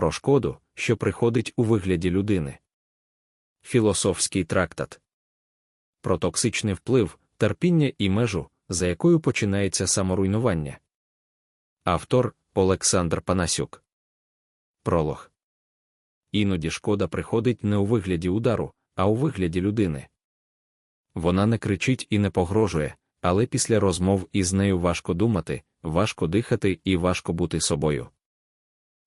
про шкоду, що приходить у вигляді людини. Філософський трактат про токсичний вплив, терпіння і межу, за якою починається саморуйнування. Автор Олександр Панасюк. Пролог. Іноді шкода приходить не у вигляді удару, а у вигляді людини. Вона не кричить і не погрожує, але після розмов із нею важко думати, важко дихати і важко бути собою.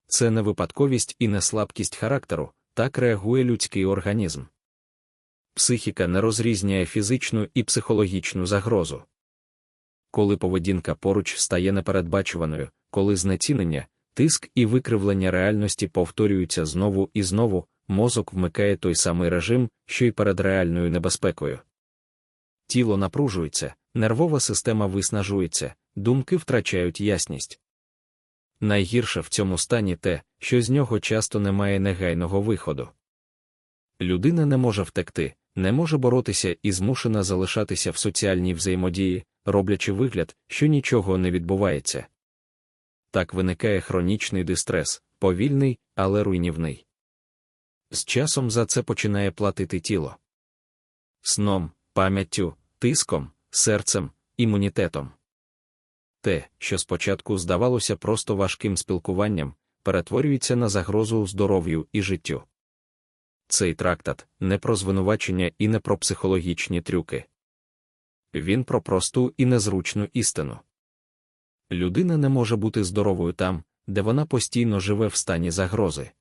Це не випадковість і не слабкість характеру, так реагує людський організм. Психіка не розрізняє фізичну і психологічну загрозу. Коли поведінка поруч стає непередбачуваною, коли знецінення, тиск і викривлення реальності повторюються знову і знову, мозок вмикає той самий режим, що й перед реальною небезпекою. Тіло напружується, нервова система виснажується, думки втрачають ясність. Найгірше в цьому стані те, що з нього часто немає негайного виходу. Людина не може втекти, не може боротися і змушена залишатися в соціальній взаємодії, роблячи вигляд, що нічого не відбувається. Так виникає хронічний дистрес, повільний, але руйнівний. З часом за це починає платити тіло сном, пам'яттю, тиском, серцем, імунітетом. Те, що спочатку здавалося просто важким спілкуванням, перетворюється на загрозу здоров'ю і життю. Цей трактат не про звинувачення і не про психологічні трюки. Він про просту і незручну істину. Людина не може бути здоровою там, де вона постійно живе в стані загрози.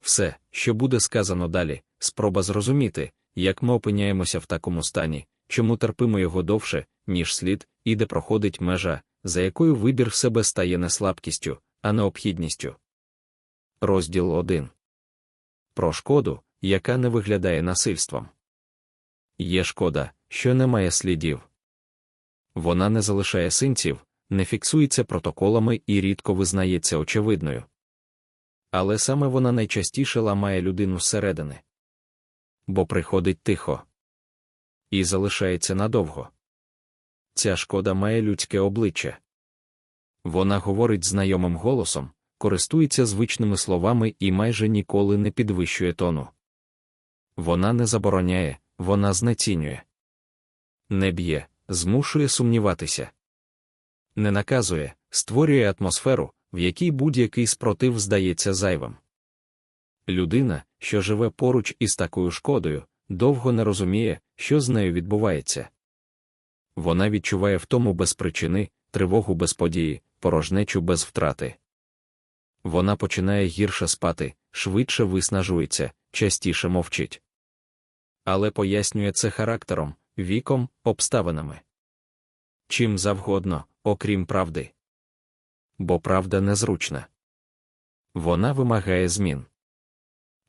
Все, що буде сказано далі, спроба зрозуміти, як ми опиняємося в такому стані, чому терпимо його довше, ніж слід, і де проходить межа, за якою вибір в себе стає не слабкістю, а необхідністю. Розділ 1. Про шкоду, яка не виглядає насильством. Є шкода, що не має слідів. Вона не залишає синців, не фіксується протоколами і рідко визнається очевидною. Але саме вона найчастіше ламає людину зсередини. Бо приходить тихо і залишається надовго. Ця шкода має людське обличчя. Вона говорить знайомим голосом, користується звичними словами і майже ніколи не підвищує тону. Вона не забороняє, вона знецінює. Не б'є, змушує сумніватися. Не наказує, створює атмосферу, в якій будь-який спротив здається зайвим. Людина, що живе поруч із такою шкодою, довго не розуміє, що з нею відбувається. Вона відчуває втому без причини, тривогу без події, порожнечу без втрати. Вона починає гірше спати, швидше виснажується, частіше мовчить. Але пояснює це характером, віком, обставинами. Чим завгодно, окрім правди. Бо правда незручна. Вона вимагає змін.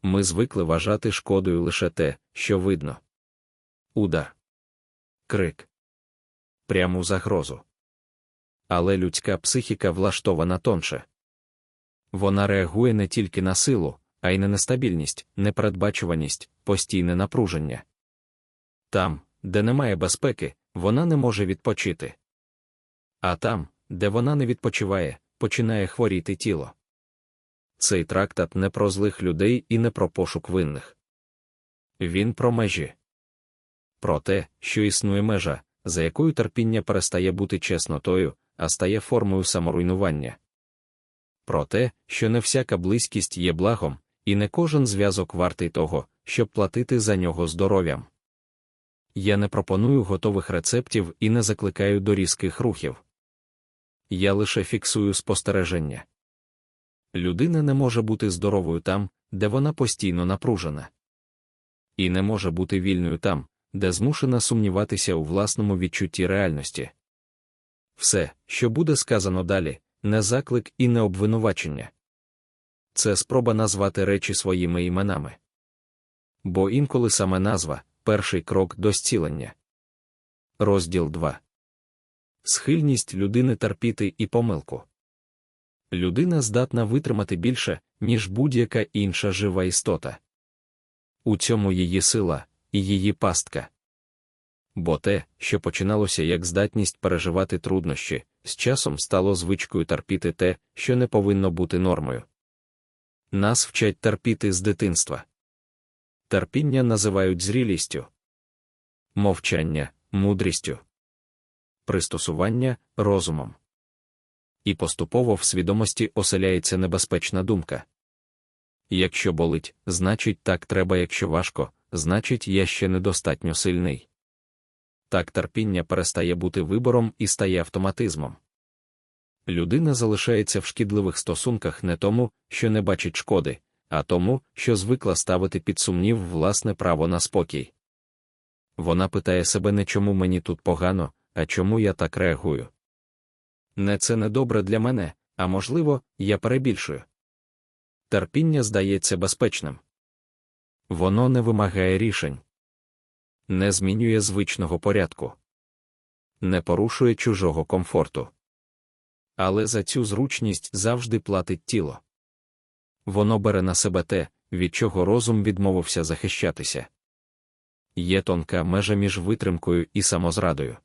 Ми звикли вважати шкодою лише те, що видно. Удар, крик, пряму загрозу. Але людська психіка влаштована тонше. Вона реагує не тільки на силу, а й на нестабільність, непередбачуваність, постійне напруження. Там, де немає безпеки, вона не може відпочити. А там, де вона не відпочиває, починає хворіти тіло. Цей трактат не про злих людей і не про пошук винних. Він про межі, про те, що існує межа, за якою терпіння перестає бути чеснотою, а стає формою саморуйнування. Про те, що не всяка близькість є благом, і не кожен зв'язок вартий того, щоб платити за нього здоров'ям. Я не пропоную готових рецептів і не закликаю до різких рухів. Я лише фіксую спостереження. Людина не може бути здоровою там, де вона постійно напружена, і не може бути вільною там, де змушена сумніватися у власному відчутті реальності. Все, що буде сказано далі, не заклик і не обвинувачення. Це спроба назвати речі своїми іменами. Бо інколи саме назва перший крок до зцілення. Розділ 2. Схильність людини терпіти і помилку. Людина здатна витримати більше, ніж будь-яка інша жива істота. У цьому її сила і її пастка. Бо те, що починалося як здатність переживати труднощі, з часом стало звичкою терпіти те, що не повинно бути нормою. Нас вчать терпіти з дитинства. Терпіння називають зрілістю, мовчання мудрістю, пристосування розумом. І поступово в свідомості оселяється небезпечна думка. Якщо болить, значить так треба, якщо важко, значить я ще недостатньо сильний. Так терпіння перестає бути вибором і стає автоматизмом. Людина залишається в шкідливих стосунках не тому, що не бачить шкоди, а тому, що звикла ставити під сумнів власне право на спокій. Вона питає себе не чому мені тут погано, а чому я так реагую. Не це не добре для мене, а можливо, я перебільшую. Терпіння здається безпечним. Воно не вимагає рішень, не змінює звичного порядку, не порушує чужого комфорту. Але за цю зручність завжди платить тіло. Воно бере на себе те, від чого розум відмовився захищатися. Є тонка межа між витримкою і самозрадою.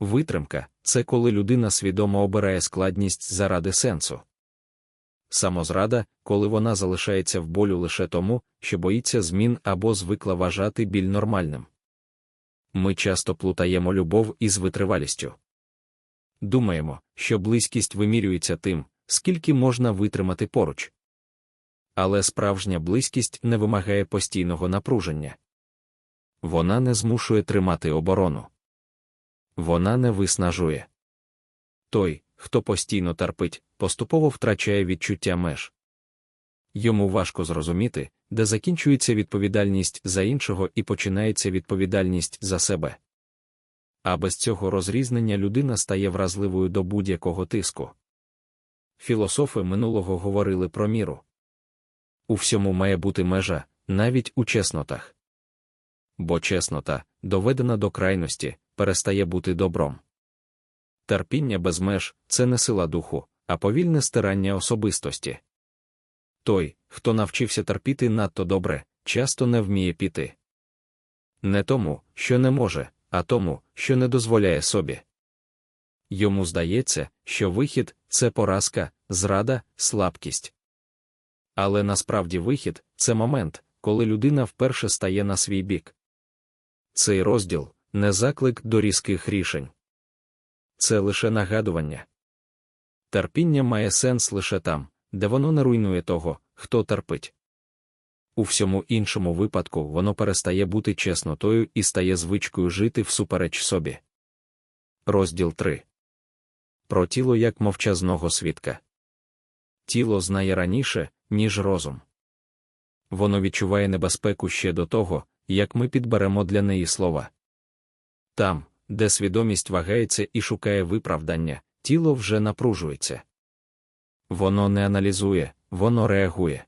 Витримка це коли людина свідомо обирає складність заради сенсу. Самозрада, коли вона залишається в болю лише тому, що боїться змін або звикла вважати біль нормальним. Ми часто плутаємо любов із витривалістю. Думаємо, що близькість вимірюється тим, скільки можна витримати поруч. Але справжня близькість не вимагає постійного напруження. Вона не змушує тримати оборону. Вона не виснажує. Той, хто постійно терпить, поступово втрачає відчуття меж. Йому важко зрозуміти, де закінчується відповідальність за іншого і починається відповідальність за себе. А без цього розрізнення людина стає вразливою до будь-якого тиску. Філософи минулого говорили про міру. У всьому має бути межа, навіть у чеснотах. Бо чеснота, доведена до крайності, перестає бути добром. Терпіння без меж це не сила духу, а повільне стирання особистості. Той, хто навчився терпіти надто добре, часто не вміє піти. Не тому, що не може, а тому, що не дозволяє собі. Йому здається, що вихід це поразка, зрада, слабкість. Але насправді вихід це момент, коли людина вперше стає на свій бік. Цей розділ не заклик до різких рішень. Це лише нагадування. Терпіння має сенс лише там, де воно не руйнує того, хто терпить. У всьому іншому випадку воно перестає бути чеснотою і стає звичкою жити всупереч собі. Розділ 3. Про тіло як мовчазного свідка. Тіло знає раніше, ніж розум. Воно відчуває небезпеку ще до того, як ми підберемо для неї слова. Там, де свідомість вагається і шукає виправдання, тіло вже напружується. Воно не аналізує, воно реагує.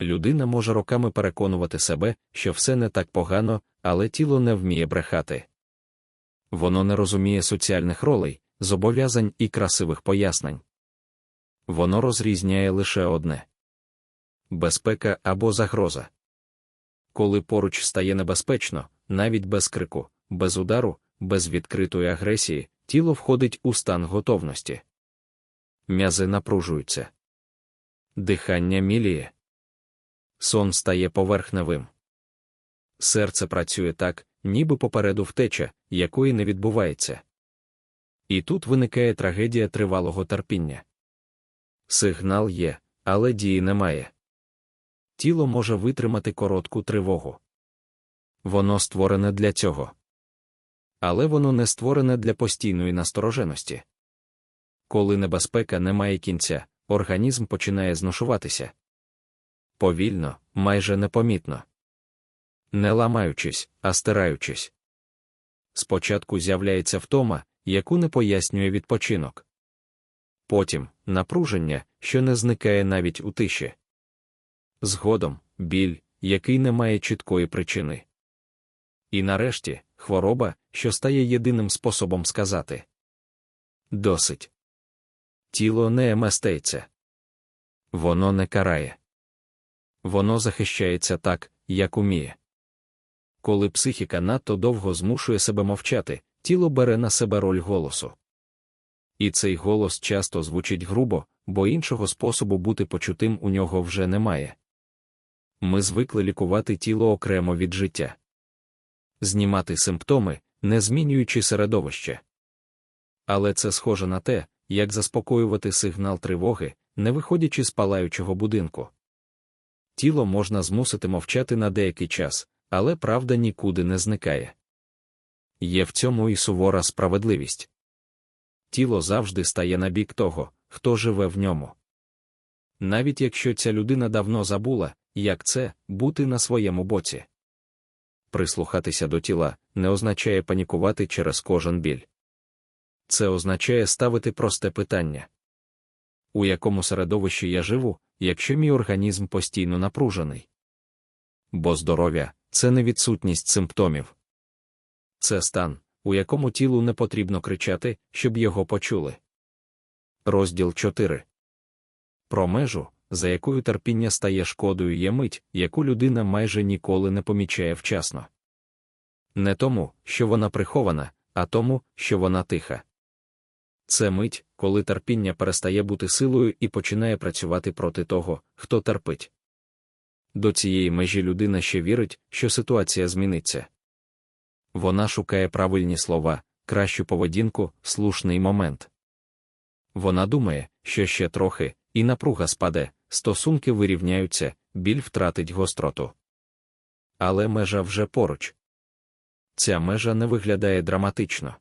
Людина може роками переконувати себе, що все не так погано, але тіло не вміє брехати. Воно не розуміє соціальних ролей, зобов'язань і красивих пояснень. Воно розрізняє лише одне безпека або загроза. Коли поруч стає небезпечно, навіть без крику, без удару, без відкритої агресії, тіло входить у стан готовності. М'язи напружуються. Дихання міліє. Сон стає поверхневим. Серце працює так, ніби попереду втеча, якої не відбувається. І тут виникає трагедія тривалого терпіння. Сигнал є, але дії немає. Тіло може витримати коротку тривогу. Воно створене для цього. Але воно не створене для постійної настороженості. Коли небезпека не має кінця, організм починає зношуватися. Повільно, майже непомітно. Не ламаючись, а стираючись. Спочатку з'являється втома, яку не пояснює відпочинок. Потім напруження, що не зникає навіть у тиші. Згодом біль, який не має чіткої причини. І нарешті хвороба, що стає єдиним способом сказати досить. Тіло не мистеться. Воно не карає. Воно захищається так, як уміє. Коли психіка надто довго змушує себе мовчати, тіло бере на себе роль голосу. І цей голос часто звучить грубо, бо іншого способу бути почутим у нього вже немає. Ми звикли лікувати тіло окремо від життя, знімати симптоми, не змінюючи середовище. Але це схоже на те, як заспокоювати сигнал тривоги, не виходячи з палаючого будинку. Тіло можна змусити мовчати на деякий час, але правда нікуди не зникає. Є в цьому і сувора справедливість. Тіло завжди стає на бік того, хто живе в ньому. Навіть якщо ця людина давно забула, як це бути на своєму боці. Прислухатися до тіла не означає панікувати через кожен біль. Це означає ставити просте питання. У якому середовищі я живу, якщо мій організм постійно напружений? Бо здоров'я це не відсутність симптомів. Це стан, у якому тілу не потрібно кричати, щоб його почули. Розділ 4. Про межу, за якою терпіння стає шкодою, є мить, яку людина майже ніколи не помічає вчасно. Не тому, що вона прихована, а тому, що вона тиха. Це мить, коли терпіння перестає бути силою і починає працювати проти того, хто терпить. До цієї межі людина ще вірить, що ситуація зміниться. Вона шукає правильні слова, кращу поведінку, слушний момент. Вона думає, що ще трохи, і напруга спаде, стосунки вирівняються, біль втратить гостроту. Але межа вже поруч. Ця межа не виглядає драматично.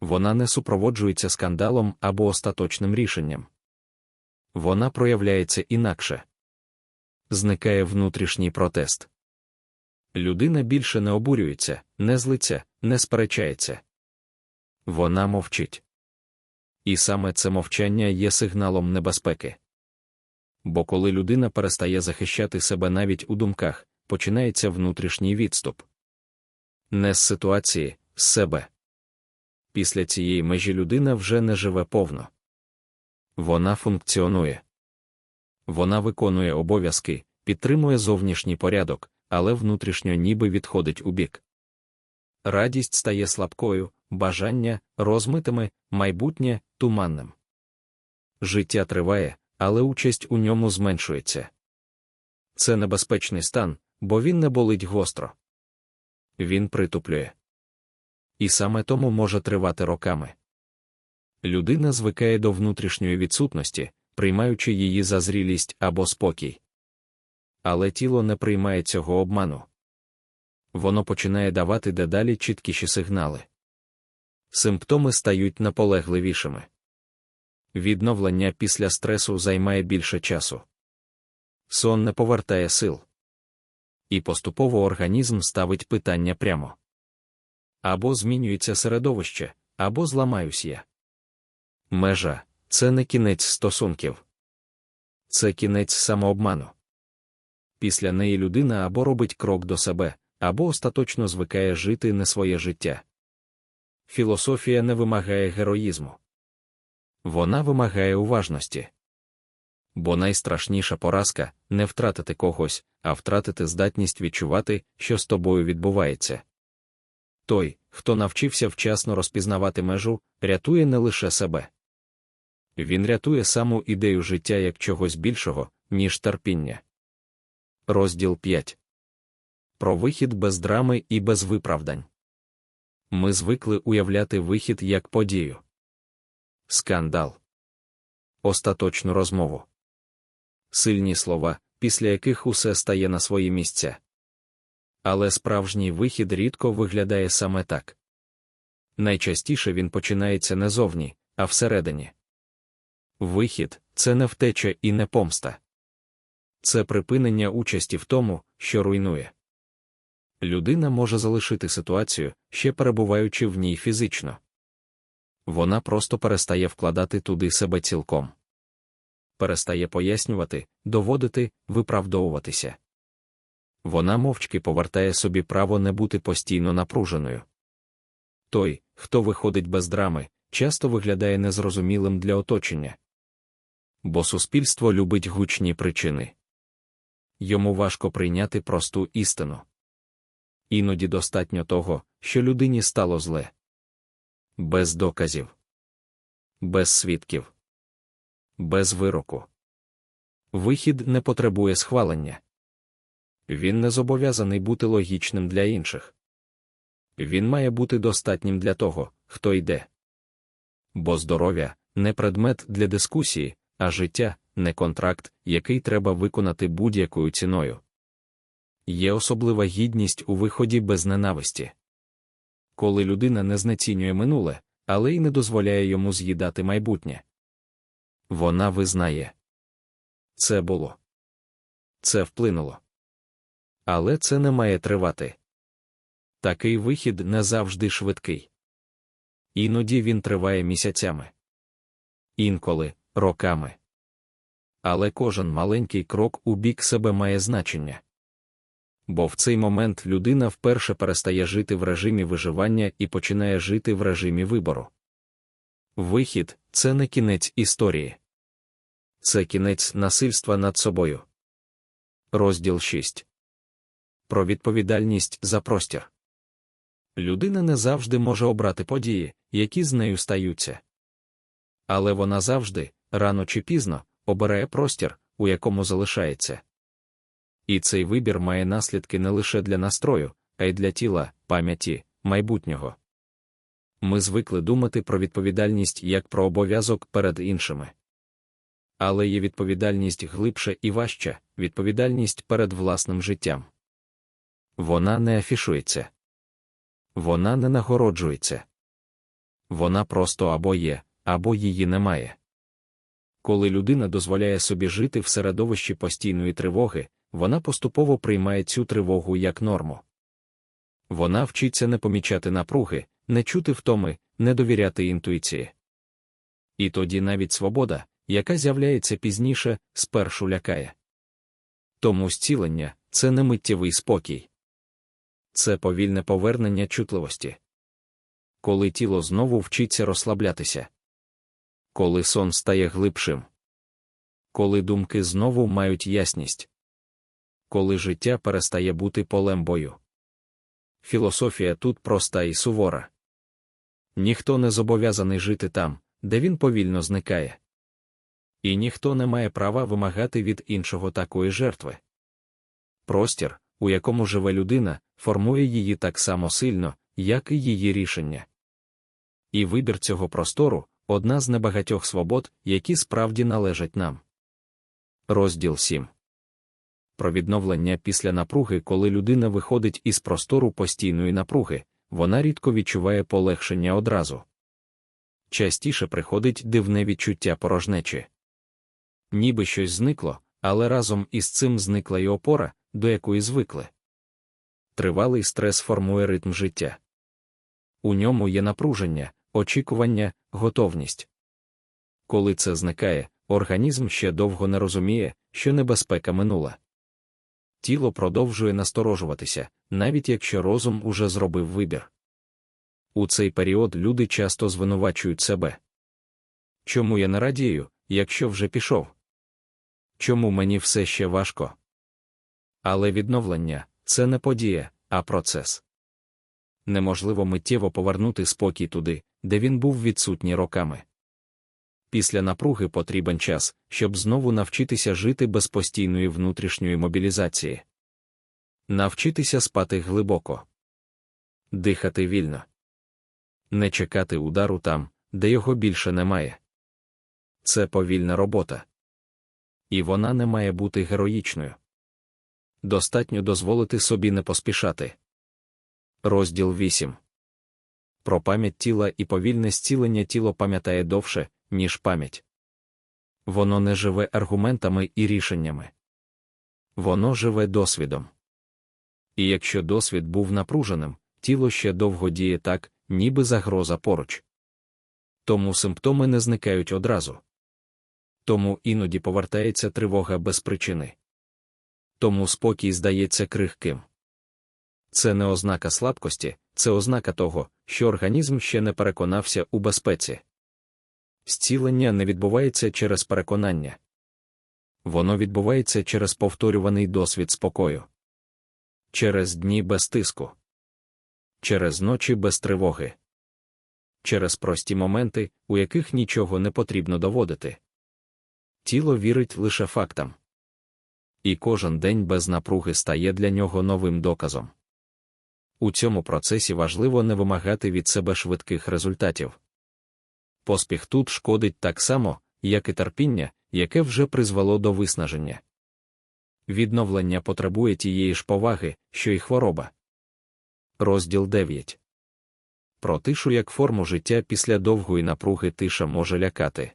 Вона не супроводжується скандалом або остаточним рішенням. Вона проявляється інакше. Зникає внутрішній протест. Людина більше не обурюється, не злиться, не сперечається. Вона мовчить. І саме це мовчання є сигналом небезпеки. Бо коли людина перестає захищати себе навіть у думках, починається внутрішній відступ. Не з ситуації, з себе. Після цієї межі людина вже не живе повно. Вона функціонує. Вона виконує обов'язки, підтримує зовнішній порядок, але внутрішньо ніби відходить у бік. Радість стає слабкою, бажання розмитими, майбутнє туманним. Життя триває, але участь у ньому зменшується. Це небезпечний стан, бо він не болить гостро. Він притуплює. І саме тому може тривати роками. Людина звикає до внутрішньої відсутності, приймаючи її за зрілість або спокій. Але тіло не приймає цього обману. Воно починає давати дедалі чіткіші сигнали. Симптоми стають наполегливішими. Відновлення після стресу займає більше часу. Сон не повертає сил. І поступово організм ставить питання прямо. Або змінюється середовище, або зламаюсь я. Межа це не кінець стосунків. Це кінець самообману. Після неї людина або робить крок до себе, або остаточно звикає жити не своє життя. Філософія не вимагає героїзму. Вона вимагає уважності. Бо найстрашніша поразка не втратити когось, а втратити здатність відчувати, що з тобою відбувається. Той, хто навчився вчасно розпізнавати межу, рятує не лише себе. Він рятує саму ідею життя як чогось більшого, ніж терпіння. Розділ 5. Про вихід без драми і без виправдань. Ми звикли уявляти вихід як подію. Скандал. Остаточну розмову. Сильні слова, після яких усе стає на свої місця. Але справжній вихід рідко виглядає саме так. Найчастіше він починається не зовні, а всередині. Вихід це не втеча і не помста. Це припинення участі в тому, що руйнує. Людина може залишити ситуацію, ще перебуваючи в ній фізично. Вона просто перестає вкладати туди себе цілком. Перестає пояснювати, доводити, виправдовуватися. Вона мовчки повертає собі право не бути постійно напруженою. Той, хто виходить без драми, часто виглядає незрозумілим для оточення. Бо суспільство любить гучні причини. Йому важко прийняти просту істину. Іноді достатньо того, що людині стало зле. Без доказів, без свідків, без вироку. Вихід не потребує схвалення. Він не зобов'язаний бути логічним для інших. Він має бути достатнім для того, хто йде. Бо здоров'я не предмет для дискусії, а життя не контракт, який треба виконати будь-якою ціною. Є особлива гідність у виході без ненависті. Коли людина не знецінює минуле, але й не дозволяє йому з'їдати майбутнє. Вона визнає це було. Це вплинуло. Але це не має тривати. Такий вихід не завжди швидкий. Іноді він триває місяцями, інколи роками. Але кожен маленький крок у бік себе має значення. Бо в цей момент людина вперше перестає жити в режимі виживання і починає жити в режимі вибору. Вихід це не кінець історії, це кінець насильства над собою. Розділ 6. Про відповідальність за простір. Людина не завжди може обрати події, які з нею стаються. Але вона завжди, рано чи пізно, обирає простір, у якому залишається. І цей вибір має наслідки не лише для настрою, а й для тіла, пам'яті, майбутнього. Ми звикли думати про відповідальність як про обов'язок перед іншими. Але є відповідальність глибша і важча відповідальність перед власним життям. Вона не афішується, вона не нагороджується. Вона просто або є, або її немає. Коли людина дозволяє собі жити в середовищі постійної тривоги, вона поступово приймає цю тривогу як норму. Вона вчиться не помічати напруги, не чути втоми, не довіряти інтуїції. І тоді навіть свобода, яка з'являється пізніше, спершу лякає. Тому зцілення це не миттєвий спокій, це повільне повернення чутливості. Коли тіло знову вчиться розслаблятися, коли сон стає глибшим, коли думки знову мають ясність, коли життя перестає бути полем бою. Філософія тут проста і сувора. Ніхто не зобов'язаний жити там, де він повільно зникає. І ніхто не має права вимагати від іншого такої жертви. Простір, у якому живе людина, формує її так само сильно, як і її рішення. І вибір цього простору одна з небагатьох свобод, які справді належать нам. Розділ 7 про відновлення після напруги, коли людина виходить із простору постійної напруги, вона рідко відчуває полегшення одразу. Частіше приходить дивне відчуття порожнечі. Ніби щось зникло, але разом із цим зникла й опора, до якої звикли. Тривалий стрес формує ритм життя. У ньому є напруження, очікування, готовність. Коли це зникає, організм ще довго не розуміє, що небезпека минула тіло продовжує насторожуватися, навіть якщо розум уже зробив вибір. У цей період люди часто звинувачують себе. Чому я не радію, якщо вже пішов? Чому мені все ще важко? Але відновлення це не подія, а процес. Неможливо миттєво повернути спокій туди, де він був відсутній роками. Після напруги потрібен час, щоб знову навчитися жити без постійної внутрішньої мобілізації, навчитися спати глибоко, дихати вільно, не чекати удару там, де його більше немає. Це повільна робота. І вона не має бути героїчною. Достатньо дозволити собі не поспішати. Розділ 8 Про пам'ять тіла і повільне зцілення тіло пам'ятає довше ніж пам'ять. Воно не живе аргументами і рішеннями. Воно живе досвідом. І якщо досвід був напруженим, тіло ще довго діє так, ніби загроза поруч. Тому симптоми не зникають одразу. Тому іноді повертається тривога без причини. Тому спокій здається крихким. Це не ознака слабкості, це ознака того, що організм ще не переконався у безпеці. Зцілення не відбувається через переконання. Воно відбувається через повторюваний досвід спокою, через дні без тиску, через ночі без тривоги, через прості моменти, у яких нічого не потрібно доводити. тіло вірить лише фактам. І кожен день без напруги стає для нього новим доказом. У цьому процесі важливо не вимагати від себе швидких результатів. Поспіх тут шкодить так само, як і терпіння, яке вже призвело до виснаження. Відновлення потребує тієї ж поваги, що й хвороба. Розділ 9. Про тишу як форму життя після довгої напруги тиша може лякати.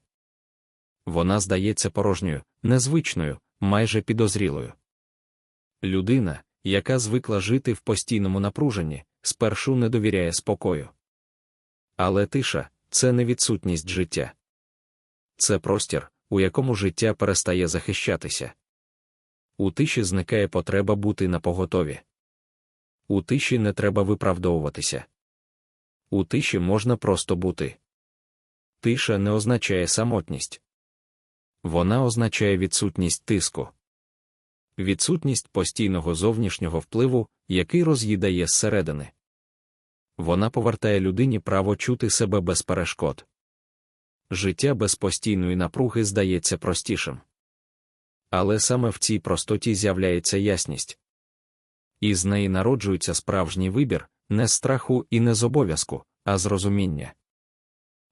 Вона здається порожньою, незвичною, майже підозрілою. Людина, яка звикла жити в постійному напруженні, спершу не довіряє спокою. Але тиша це не відсутність життя. Це простір, у якому життя перестає захищатися. У тиші зникає потреба бути на поготові. У тиші не треба виправдовуватися. У тиші можна просто бути. Тиша не означає самотність. Вона означає відсутність тиску, відсутність постійного зовнішнього впливу, який роз'їдає зсередини. Вона повертає людині право чути себе без перешкод. Життя без постійної напруги здається простішим. Але саме в цій простоті з'являється ясність. І з неї народжується справжній вибір, не страху і не з обов'язку, а з розуміння.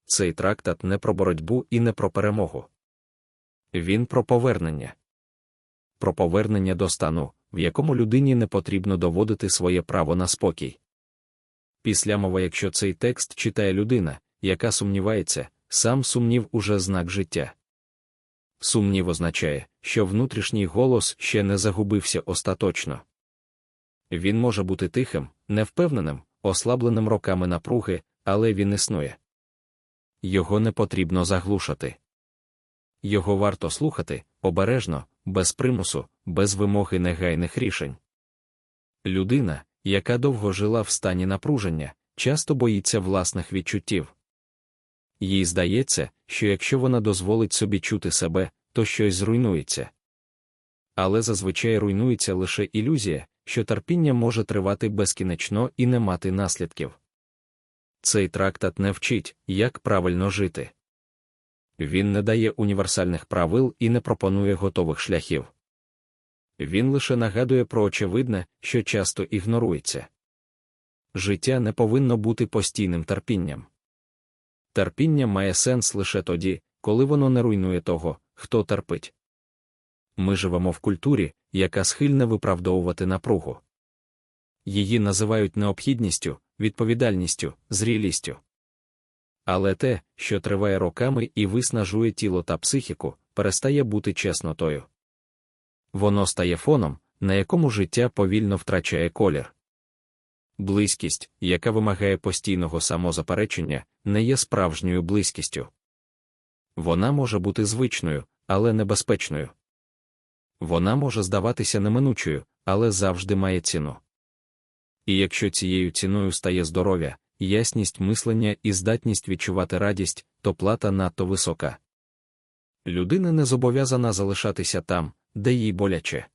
Цей трактат не про боротьбу і не про перемогу. Він про повернення. Про повернення до стану, в якому людині не потрібно доводити своє право на спокій. Після мова, якщо цей текст читає людина, яка сумнівається, сам сумнів уже знак життя. Сумнів означає, що внутрішній голос ще не загубився остаточно. Він може бути тихим, невпевненим, ослабленим роками напруги, але він існує. Його не потрібно заглушати. Його варто слухати обережно, без примусу, без вимоги негайних рішень. Людина, яка довго жила в стані напруження, часто боїться власних відчуттів. Їй здається, що якщо вона дозволить собі чути себе, то щось зруйнується. Але зазвичай руйнується лише ілюзія, що терпіння може тривати безкінечно і не мати наслідків. Цей трактат не вчить, як правильно жити. Він не дає універсальних правил і не пропонує готових шляхів. Він лише нагадує про очевидне, що часто ігнорується. Життя не повинно бути постійним терпінням. Терпіння має сенс лише тоді, коли воно не руйнує того, хто терпить. Ми живемо в культурі, яка схильна виправдовувати напругу. Її називають необхідністю, відповідальністю, зрілістю. Але те, що триває роками і виснажує тіло та психіку, перестає бути чеснотою. Воно стає фоном, на якому життя повільно втрачає колір. Близькість, яка вимагає постійного самозаперечення, не є справжньою близькістю. Вона може бути звичною, але небезпечною. Вона може здаватися неминучою, але завжди має ціну. І якщо цією ціною стає здоров'я, ясність мислення і здатність відчувати радість, то плата надто висока. Людина не зобов'язана залишатися там, де їй боляче.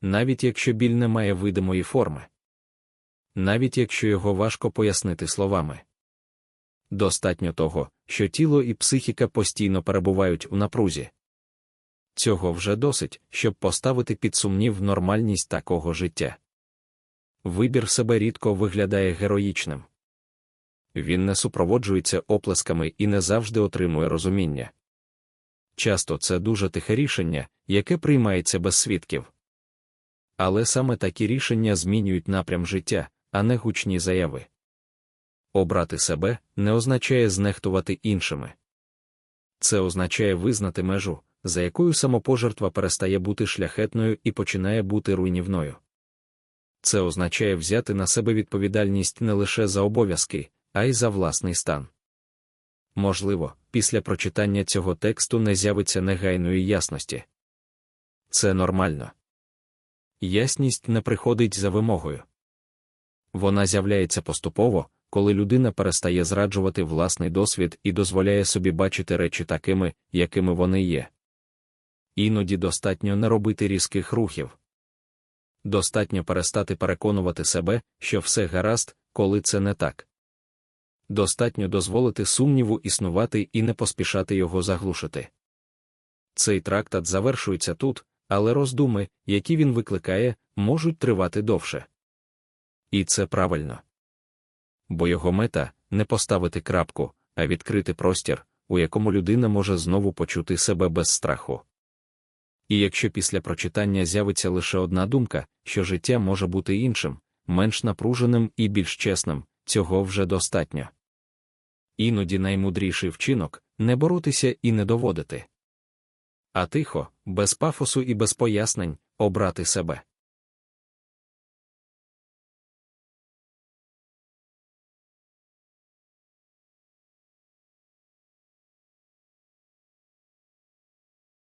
Навіть якщо біль не має видимої форми. Навіть якщо його важко пояснити словами. Достатньо того, що тіло і психіка постійно перебувають у напрузі. Цього вже досить, щоб поставити під сумнів нормальність такого життя. Вибір себе рідко виглядає героїчним. Він не супроводжується оплесками і не завжди отримує розуміння. Часто це дуже тихе рішення, яке приймається без свідків. Але саме такі рішення змінюють напрям життя, а не гучні заяви. Обрати себе не означає знехтувати іншими. Це означає визнати межу, за якою самопожертва перестає бути шляхетною і починає бути руйнівною. Це означає взяти на себе відповідальність не лише за обов'язки, а й за власний стан. Можливо, після прочитання цього тексту не з'явиться негайної ясності. Це нормально. Ясність не приходить за вимогою. Вона з'являється поступово, коли людина перестає зраджувати власний досвід і дозволяє собі бачити речі такими, якими вони є. Іноді достатньо не робити різких рухів. Достатньо перестати переконувати себе, що все гаразд, коли це не так. Достатньо дозволити сумніву існувати і не поспішати його заглушити. Цей трактат завершується тут, але роздуми, які він викликає, можуть тривати довше. І це правильно. Бо його мета не поставити крапку, а відкрити простір, у якому людина може знову почути себе без страху. І якщо після прочитання з'явиться лише одна думка, що життя може бути іншим, менш напруженим і більш чесним, цього вже достатньо. Іноді наймудріший вчинок не боротися і не доводити. А тихо, без пафосу і без пояснень, обрати себе.